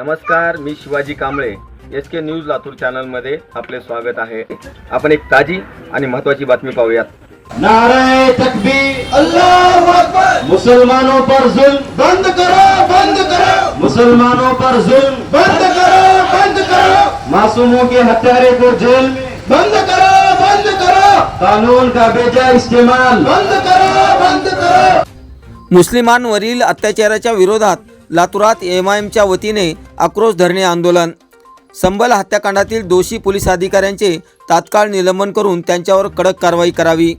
नमस्कार मी Shivaji Kamble. S K news Latur चॅनलमध्ये आपले स्वागत आहे. आपण एक ताजी आणि महत्त्वाची बातमी पाहूयात. तकबीर अल्लाह मुसलमानों पर जुल्म बंद करो बंद करो. मुसलमानों पर जुल्म बंद करो बंद करो. मासूमों के हत्यारे को जेल में बंद करो बंद करो. कानून का बेजा इस्तेमाल बंद करो बंद करो. मुस्लिमांवरील अत्याचाराच्या विरोधात लातूरात एम आय एमच्या वतीने आक्रोश धरणे आंदोलन. संबल हत्याकांडातील दोषी पोलीस अधिकाऱ्यांचे तात्काळ निलंबन करून त्यांच्यावर कडक कारवाई करावी.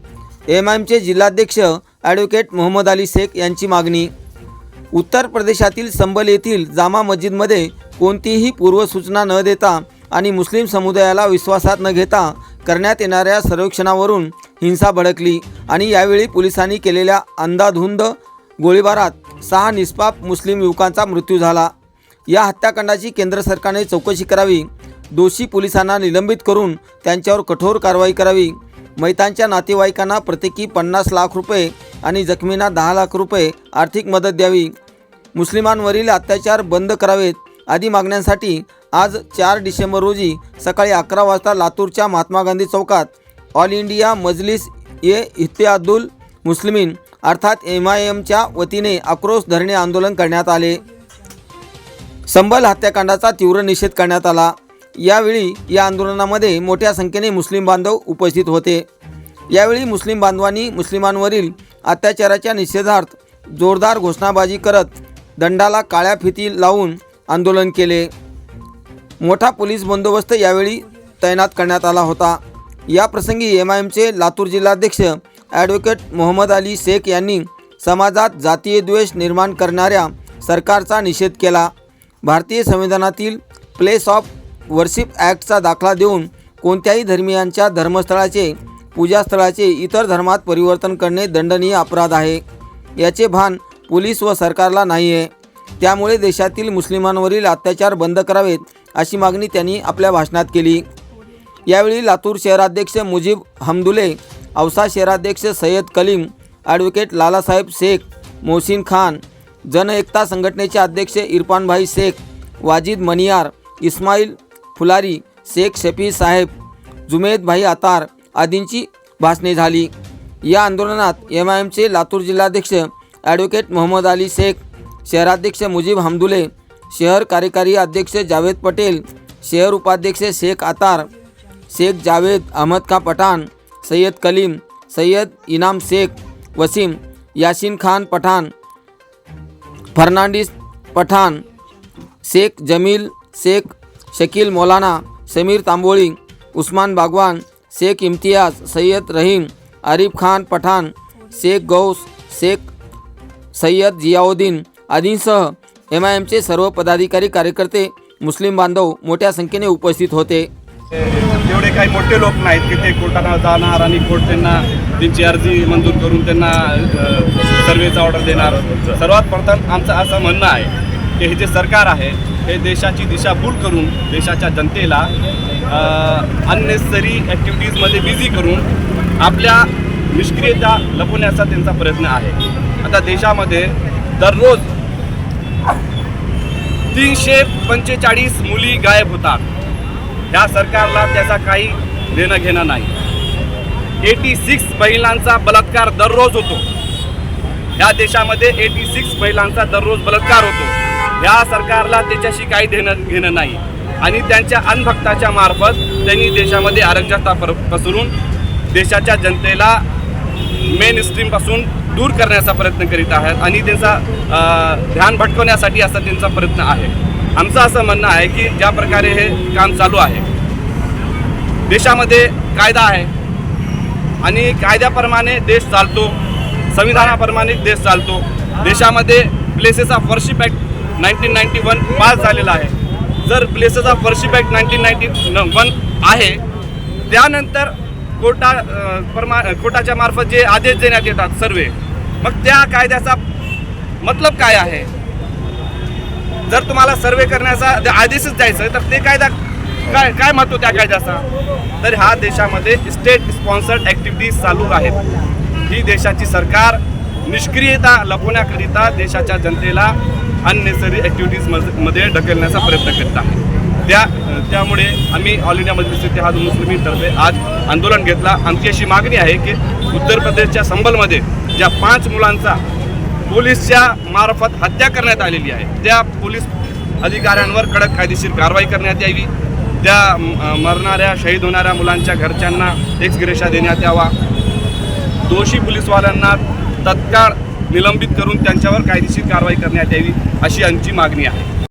एम आय एमचे जिल्हाध्यक्ष ॲडव्होकेट मोहम्मद अली शेख यांची मागणी. उत्तर प्रदेशातील संबल येथील जामा मस्जिदमध्ये कोणतीही पूर्वसूचना न देता आणि मुस्लिम समुदायाला विश्वासात न घेता करण्यात येणाऱ्या सर्वेक्षणावरून हिंसा भडकली आणि यावेळी पोलिसांनी केलेल्या अंधाधुंद गोळीबारात सहा निष्पाप मुस्लिम युवकांचा मृत्यू झाला. या हत्याकांडाची केंद्र सरकारने चौकशी करावी. दोषी पोलिसांना निलंबित करून त्यांच्यावर कठोर कारवाई करावी. मैतांच्या नातेवाईकांना प्रत्येकी पन्नास लाख रुपये आणि जखमींना दहा लाख रुपये आर्थिक मदत द्यावी. मुस्लिमांवरील अत्याचार बंद करावेत आदी मागण्यांसाठी आज चार डिसेंबर रोजी सकाळी अकरा वाजता लातूरच्या महात्मा गांधी चौकात ऑल इंडिया मजलिस ए इत्यादुल मुस्लिमीन अर्थात एम आय एमच्या वतीने आक्रोश धरणे आंदोलन करण्यात आले. संबल हत्याकांडाचा तीव्र निषेध करण्यात आला. यावेळी या आंदोलनामध्ये मोठ्या संख्येने मुस्लिम बांधव उपस्थित होते. यावेळी मुस्लिम बांधवांनी मुस्लिमांवरील अत्याचाराच्या निषेधार्थ जोरदार घोषणाबाजी करत दंडाला काळ्या फिती लावून आंदोलन केले. मोठा पोलीस बंदोबस्त यावेळी तैनात करण्यात आला होता. या प्रसंगी एम आय एमचे लातूर जिल्हाध्यक्ष ॲडव्होकेट मोहम्मद अली शेख यांनी समाजात जातीय द्वेष निर्माण करणाऱ्या सरकारचा निषेध केला. भारतीय संविधानातील प्लेस ऑफ वर्शिप ॲक्टचा दाखला देऊन कोणत्याही धर्मियांच्या धर्मस्थळाचे पूजास्थळाचे इतर धर्मात परिवर्तन करणे दंडनीय अपराध आहे. याचे भान पोलीस व सरकारला नाही आहे त्यामुळे देशातील मुस्लिमांवरील अत्याचार बंद करावेत अशी मागणी त्यांनी आपल्या भाषणात केली. यावेळी लातूर शहराध्यक्ष मुजीब हमदुले औसा शहराध्यक्ष सय्यद कलीम ॲडव्होकेट लालासाहेब शेख मोहसिन खान जन एकता संघटनेचे अध्यक्ष इरफानभाई शेख वाजिद मनियार इस्माईल फुलारी शेख शफी साहेब जुमेदभाई आतार अतार आदींची भाषणे झाली. या आंदोलनात एम आय एमचे लातूर जिल्हाध्यक्ष ॲडव्होकेट मोहम्मद अली शेख शहराध्यक्ष मुजीब हमदुले शहर कार्यकारी अध्यक्ष जावेद पटेल शहर उपाध्यक्ष शेख आतार शेख जावेद अहमद खा पठाण सय्यद कलीम सय्यद इनाम शेख वसीम यासिन खान पठाण फर्नांडिस पठाण शेख जमील शेख शकील मौलाना समीर तांबोळी उस्मान बागवान शेख इम्तियाज सय्यद रहीम आरिफ खान पठाण शेख गौस शेख सय्यद जियाउद्दीन आदींसह एम आय एमचे सर्व पदाधिकारी कार्यकर्ते मुस्लिम बांधव मोठ्या संख्येने उपस्थित होते. एवढे काही मोठे लोक नाहीत की ते कोर्टाला जाणार आणि कोर्ट त्यांना त्यांची अर्जी मंजूर करून त्यांना सर्वेचा ऑर्डर देणार. सर्वात प्रथम आमचं असं म्हणणं आहे की हे जे सरकार आहे हे देशाची दिशाभूल करून देशाच्या जनतेला अननेसरी ॲक्टिव्हिटीजमध्ये बिझी करून आपल्या निष्क्रियता लपवण्याचा त्यांचा प्रयत्न आहे. आता देशामध्ये दररोज तीनशे पंचेचाळीस मुली गायब होतात. ह्या सरकारला त्याचा काही देणं घेणं नाही. एटी सिक्स महिलांचा बलात्कार दररोज होतो. ह्या देशामध्ये एटी सिक्स महिलांचा दररोज बलात्कार होतो. ह्या सरकारला त्याच्याशी काही देणं घेणं नाही. आणि त्यांच्या अनभक्ताच्या मार्फत त्यांनी देशामध्ये आरक्षता पसरून देशाच्या जनतेला मेन स्ट्रीमपासून दूर करण्याचा प्रयत्न करीत आहेत. आणि त्यांचा ध्यान भटकवण्यासाठी असा त्यांचा प्रयत्न आहे. आमचं असं म्हणणं आहे की ज्या प्रकारे हे काम चालू आहे देशामध्ये कायदा आहे आणि कायद्याप्रमाणे देश चालतो संविधानाप्रमाणे देश चालतो. देशामध्ये places of worship act nineteen ninety one pass झालेला आहे. जर places of worship act nineteen ninety one आहे त्यानंतर कोर्टा प्रमा परमा कोर्टाच्या मार्फत जे आदेश देण्यात येतात सर्वे मग त्या कायद्याचा मतलब काय आहे? जर तुम्हाला सर्वे करण्याचा द- आदेशच द्यायचं तर ते कायदा काय काय महत्त्व त्या कायद्याचा? तर ह्या देशामध्ये स्टेट स्पॉन्सर्ड ॲक्टिव्हिटीज चालू आहेत. ही देशाची सरकार निष्क्रियता लपवण्याकरिता देशाच्या जनतेला अननेसरी ॲक्टिव्हिटीजमध्ये मध्ये ढकलण्याचा प्रयत्न करीत आहे. त्या त्यामुळे आम्ही ऑल इंडिया मजलिस इतिहाद मुस्लिमीतर्फे आज आंदोलन घेतला. आमची अशी मागणी आहे की उत्तर प्रदेशच्या संबलमध्ये ज्या पाच मुलांचा पोलीसच्या मार्फत हत्या करण्यात आलेली आहे. त्या पोलीस अधिकाऱ्यांवर कडक कायदेशीर कारवाई करण्यात यावी. त्या मरणाऱ्या शहीद होणाऱ्या मुलांच्या घरच्यांना एक्स ग्रेशा देण्यात यावा. दोषी पोलीसवाल्यांना तत्काळ निलंबित करून त्यांच्यावर कायदेशीर कारवाई करण्यात यावी अशी आमची मागणी आहे.